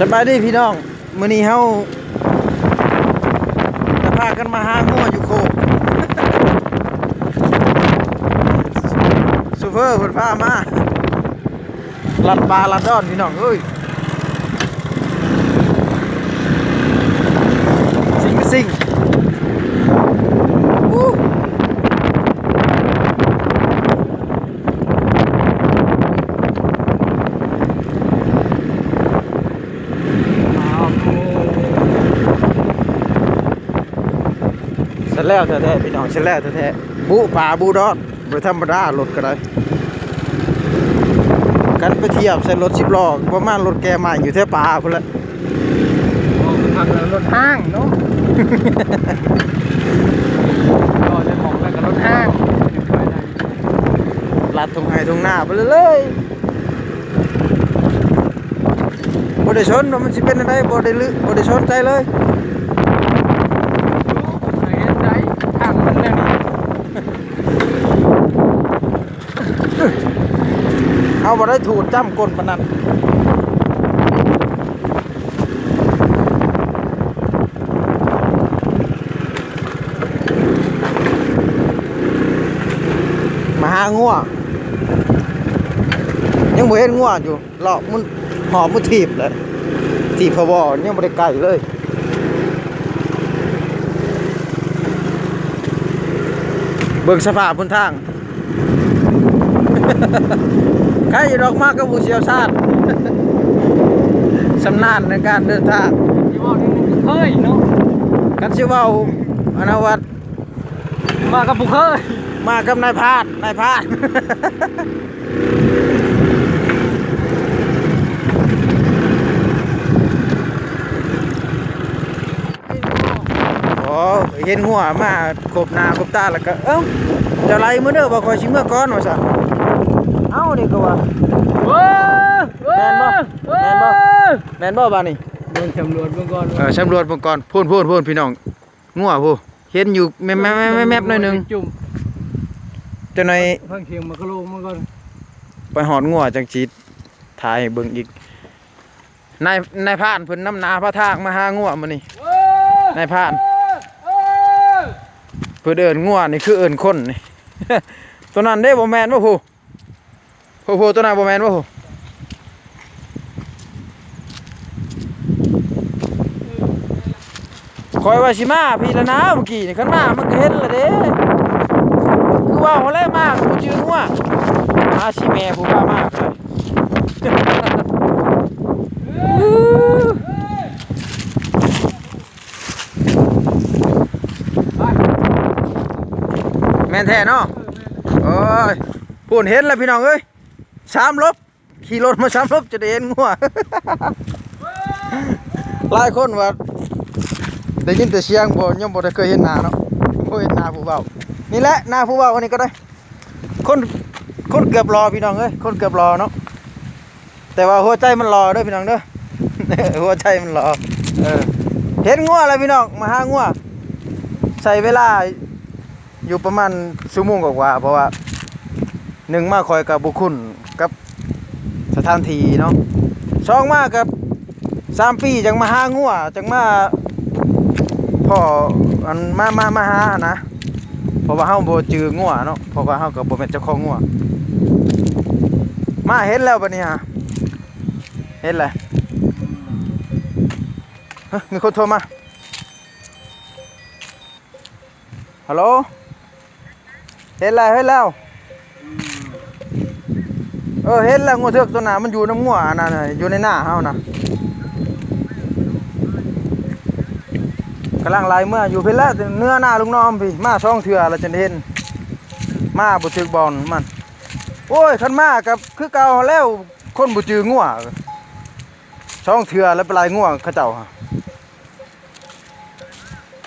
สบายดีพี่น้องมื้อนี้เฮาจะพากันมาหางัวอยู่โคกซูเฟอร์เพิ่นพามาลัดปลาลัดดอนพี่น้องเอ้ยสิงสิงอู้เสร็จ แล้วแท้ๆพี่น้องเสร็จแล้วแท้ๆบุปลาบุดอนบ่ธรรมดารถก็ได้กันไปเทียบใส่รถสิบล้อประมาณรถแกใหม่อยู่แท่ปลาพุ่นแหละออกทางรถห้างเนาะก็จะของแล้วกับรถห้างไปได้ลัดตรงไห้ตรงหน้าไปเลยเลยบ่ได้ชนว่ามันสิเป็นอะไรบ่ได้ลึบ่ได้ชนใจเลย ไปเห็นใจข้างมันเนี่ยนี่ เอาบ่ได้ถูดจ้ำก้นปนนั้นมาหางัวยังบ่เห็นงัวอยู่เลาะมันหอบมันถีบเลยถีบพะวอยังบ่ได้ไกลเลยเบิ่งสภาพบนทาง ใครอยู่ดอกมากกับผู้เชี่ยวชาญชำนาญในการเดินทางที่บอกนี่มันเคยเนาะกันชิเว้าอนวัตมากับบุเคยมากับนายพรานนายพรานโอ้เห็นหัวมาครบหน้าครบตาแล้วก็เอ้าเจะไล่มื้อเด้อบ่คอยสิเมื่อก่อนว่าซั่น เอ้านี่ก็ว่าเว้ยแม่นบ่แม่นบ่แม่นบ่บาดนี้โดนตำรวจเมื่อก่อนเออสำรวจเบิ่งก่อนพูนพูนพูนพี่น้องงัวผู้เห็นอยู่แม่แม่แม่แม่แม่หน่อยหนึงจุ่มจังหน่อยเพิ่งเคียงมากระโลงเมื่อก่อนไปหอดงัวจังสิถ่ายให้เบิ่งอีกนายนายพรานเพิ่นนำนาพระทางมาหางัวมื้อนี้นายพรานเพิ่นเอิ้นงัวนี่คือเอิ้นคนนี่ตัวนั้นเด้บ่แม่นบ่ผู้ ผู้ผู้ตัวนั้นบ่แมนบ่ผู้คอยว่าสิมาพี่ละนะเมื่อกี้นี่คันมามันก็เห็นละเด้คือว่าหัวแรกมากกูชื่องัวมาสิแม่ผู้พามากเลยแม่นแท้เนาะโอ้ยพูนเห็นแล้วพี่น้องเอ้ย สามลบ ขี่รถมาสามลบจะได้เห็นงัวหลายคนว่าได้ยินแต่เสียงบ่ยังบ่ได้เคยเห็นหน้าเนาะบ่เห็นหน้าผู้เฒ่านี่แหละหน้าผู้เฒ่าอันนี้ก็ได้ คนคนเกือบรอพี่น้องเอ้ยคนเกือบรอเนาะแต่ว่าหัวใจมันรอเด้อพี่น้องเด้อหัวใจมันรอเออเห็นงัวแล้วพี่น้องมาหางัวใส่เวลาอยู่ประมาณชั่วโมงกว่าเพราะว่าหนึ่งมาคอยกับบุคคล กับสถานที่เนาะสองมากับสามปีจังมาหางัวจังมาพ่ออันมามามาหานะเพราะว่าเฮาบ่จืองัวเนาะเพราะว่าเฮาก็บ่เป็นเจ้าของงัวมาเห็นแล้วบัดนี้ฮะเห็นแล้วเฮ้ยมีคนโทรมาฮัลโหลเห็นแล้วเห็นแล้ว เออเห็นแล้วงูเถือกตัวหนามันอยู่น้ำงัวนั่นน่ะอยู่ในหน้าเฮานะกำลังไล่เมื่ออยู่เพิ่นแล้วเนื้อหน้าลุงน้อมพี่มาช่องเถื่อเราจะได้เห็น มาบุจึกบอลมัน โอ้ยคันมากับคือเก่าแล้วคนบุจืองัวช่องเถื่อแล้วไปไล่งัวเขาเจ้า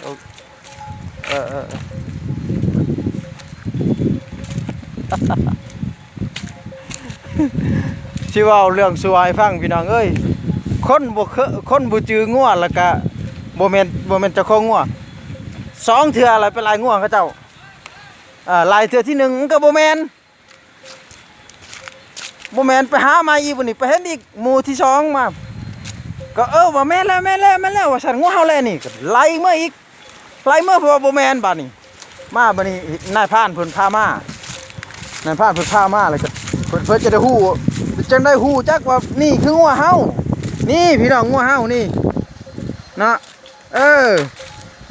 เออเออเออ สิเว้าเรื่องสวายฟังพี่น้องเอ้ยคนบ่เคคนบ่จืองัวแล้วก็บ่แม่นบ่แม่นเจ้าของงัวสองเทื่อแล้วไปลายงัวเขาเจ้าอ่าลายเทื่อที่หนึ่งมันก็บ่แม่นบ่แม่นไปหามาอีกบ่นี่ไปเห็นอีกหมู่ที่สองมาก็เออว่าแม่นแล้วแม่นแล้วแม่นแล้วว่าฉันงัวเฮาแล้วนี่ก็ไล่เมื่ออีกไล่เมื่อเพราะว่าบ่แม่นบัดนี้มาบัดนี้นายพานเพิ่นพามา นายพานเพิ่นพามาแล้วก็เพิ่นเพิ่นจะได้ฮู้ จังได้ฮู้จักว่านี่คืองัวเฮานี่พี่น้องงัวเฮานี่เนาะเออ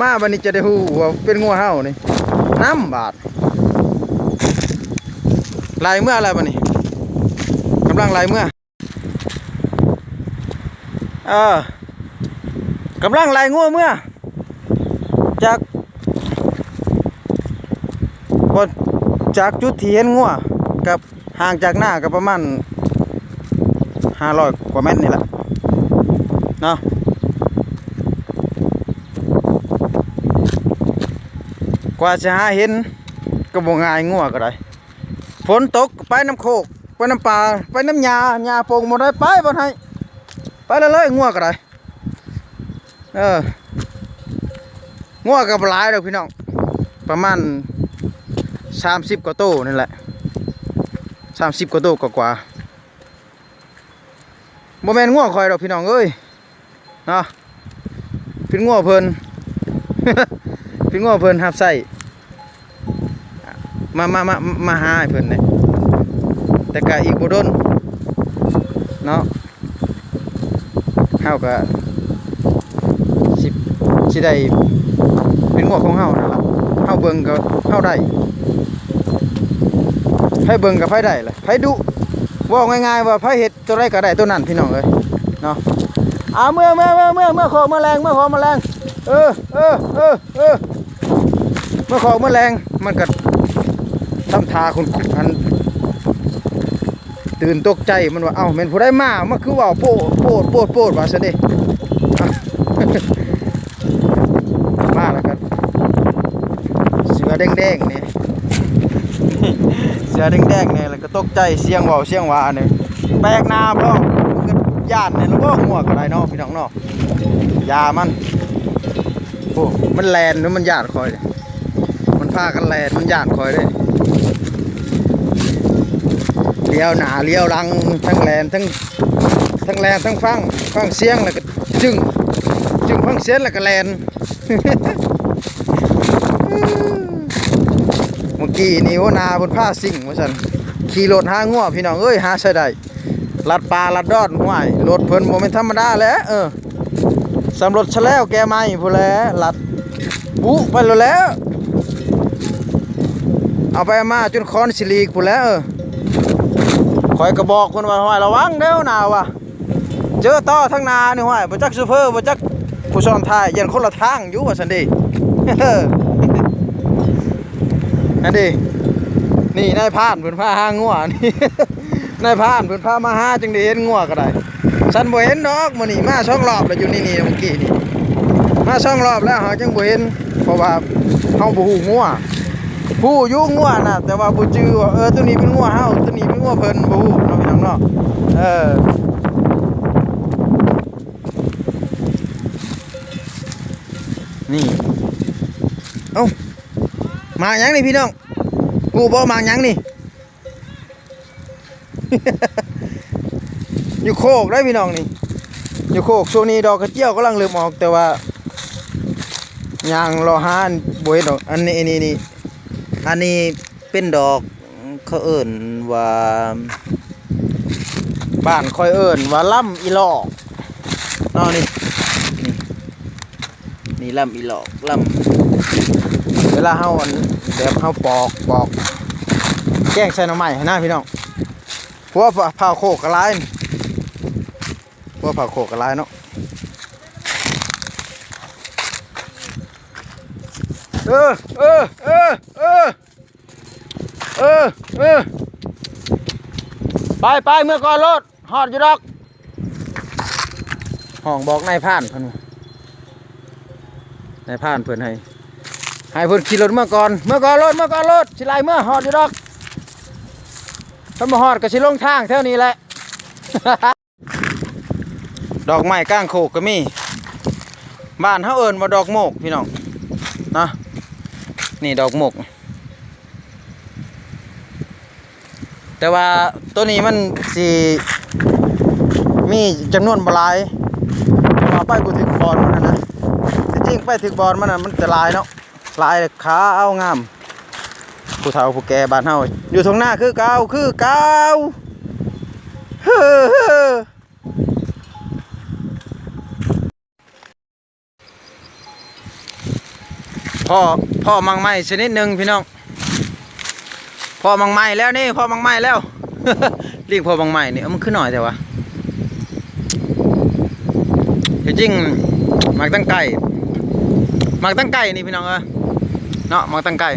มาบัดนี้จะได้ฮู้ว่าเป็นงัวเฮานี่น้ำบาดไล่เมื่ออะไรบัดนี้กำลังไล่เมื่อเออกำลังไล่งัวเมื่อจากบนจากจุดที่เห็นงัวกับห่างจากหน้าก็ประมาณ ห้าร้อยกว่าเมตรนี่แหละเนาะกว่าจะหาเห็นก็บ่ง่ายงัวก็ได้ฝนตกไปน้ำโคกไปน้ำปลาไปน้ำยาหญ้าปงหมดเลยไปบ่ให้ไปเลยเลยงัวก็ได้เอองัวกับหลายดอกพี่น้องประมาณสามสิบกว่าโตนี่แหละสามสิบกว่าโตกว่า บ่แม่นงัวคอยดอกพี่น้องเอ้ยเนาะเป็นงัวเพลินเป็นงัวเพลินหับใส่มามามามาหาเพิ่นเลยแต่ก็อีกบ่ดนเนาะเฮาก็สิสิได้เป็นงวของเฮานั่นล่ะเฮาเบิ่งก็เฮาได้ไผเบิ่งก็ไผได้แหละไผดุ ว่าง่ายๆว่าไผเฮ็ดตัวใดก็ได้ตัวนั้นพี่น้องเอ้ยเนาะเอาเมื่อเมื่อเมื่อเมื่อเมื่อขอแมลงเมื่อขอแมลงเออเออเออเออเมื่อขอแมลงมันก็ทำทาคุณอันตื่นตกใจมันว่าเอ้าแม่นผู้ใดมามันคือว่าโปดโปดโปดโปดว่าซะดิมาแล้วกันเสือแดงๆนี่เสือแดงๆเนี่แล้วก็ ตกใจเสียงเว้าเสียงว่านี่ยแปลกหน้าพ่อมันก็ย่านนี่ยแล้วบ่งัวก็ได้เนาะพี่น้องเนาะยามันโอ้มันแลนหรือมันย่านคอยเนี่ยมันพากันแลนมันย่านคอยเด้เลี้ยวหนาเลี้ยวหลังทั้งแลนทั้งทั้งแลนทั้งฟังฟังเสียงแล้วก็จึงจึงฟังเสียงแล้วก็แลนเมื่อกี้นี่ว่านาบนผ้าสิ่งว่าสัน ขี่รถหางัวพี่น้องเอ้ยหาใช่ได้ลัดปลาลัดดอดห้วยรถเพิ่นโมเป็นธรรมดาแล้วเออสำรถชะแล้วแกไม่พูแล้วลัดบุไปแล้วแล้ว เอาไปมาจนคอนสิลีกพูแล้วเออคอยกระบอกคนว่าห้อยระวังเด้อหนาวว่ะเจอต่อทั้งนานี่ห้อยบ่จักซูเปอร์บ่จักผู้ซ้อนท้ายยันคนละทางอยู่ว่าซั่นดินั่นดิ นี่นายพานเพิ่นพาหางัวนี่นายพานเพิ่นพามาหาจังได้เห็นงัวก็ได้ฉันบ่เห็นดอกมื้อนี้มาสองรอบแล้วอยู่นี่นี่เมื่อกี้นี่มาสองรอบแล้วหาจังบ่เห็นเพราะว่าเฮาบ่ฮู้งัวผู้อยู่งัวน่ะแต่ว่าบ่จื้อว่าเออตัวนี้เป็นงัวเฮาตัวนี้เป็นงัวเพิ่นบ่ฮู้เนาะพี่น้องเนาะเออนี่เอ้ามาหยังนี่พี่น้อง กูบ่มาหยังนี่ อยู่โคกได้พี่น้องนี่ อยู่โคกช่วงนี้ดอกกระเจียวกำลังเริ่มออกแต่ว่ายางรอหาอันบ่เห็นดอกอันนี้อันนี้นี่อันนี้เป็นดอกเขาเอิ่นว่าบ้านคอยเอิ่นว่าล่ำอีหลอกเนาะนี่นี่นี่ล่ำอีหลอกล่ำเวลาเฮาอันแบบเฮาปอก ปอกแกงใส่หน่อไม้ให้หน้าพี่น้องพวกเผาโคกกระไรนี่พวกเผาโคกกระไรเนาะเออเออเออเออเออเออไปไปเมื่อก่อนรถหอดอยู่ดอกห้องบอกนายผ่านเพิ่นว่านายผ่านเพิ่นให้ ให้เพิ่นขี่รถเมื่อก่อนเมื่อก่อนรถเมื่อก่อนรถสิไลเมื่อหอดอยู่ดอกถ้ามาหอดก็สิลงทางเท่านี้แหละ ดอกไม้ก้างโคกก็มี บ้านเฮาเอิ้นว่าดอกโมกพี่น้องนะนี่ดอกโมก แต่ว่าตัวนี้มันสิมีจำนวนบลายเพราะว่าไปกูถึงบอลมันนะจริงไปถึงบอลมันน่ะมันจะลายเนาะ ลายขาเอางามผู้เฒ่าผู้แก่บ้านเฮาอยู่ตรงหน้าคือเก่าคือเก่าเฮ้อพ่อพ่อมังไม้ชนิดหนึ่งพี่น้องพ่อมังไม้แล้วนี่พ่อมังไม้แล้วเรียกพ่อมังไม้นี่มันขึ้นหน่อยแต่ว่าจริงหมักตั้งไก่หมักตั้งไก่นี่พี่น้องเออ เนาะมองตั้งไกล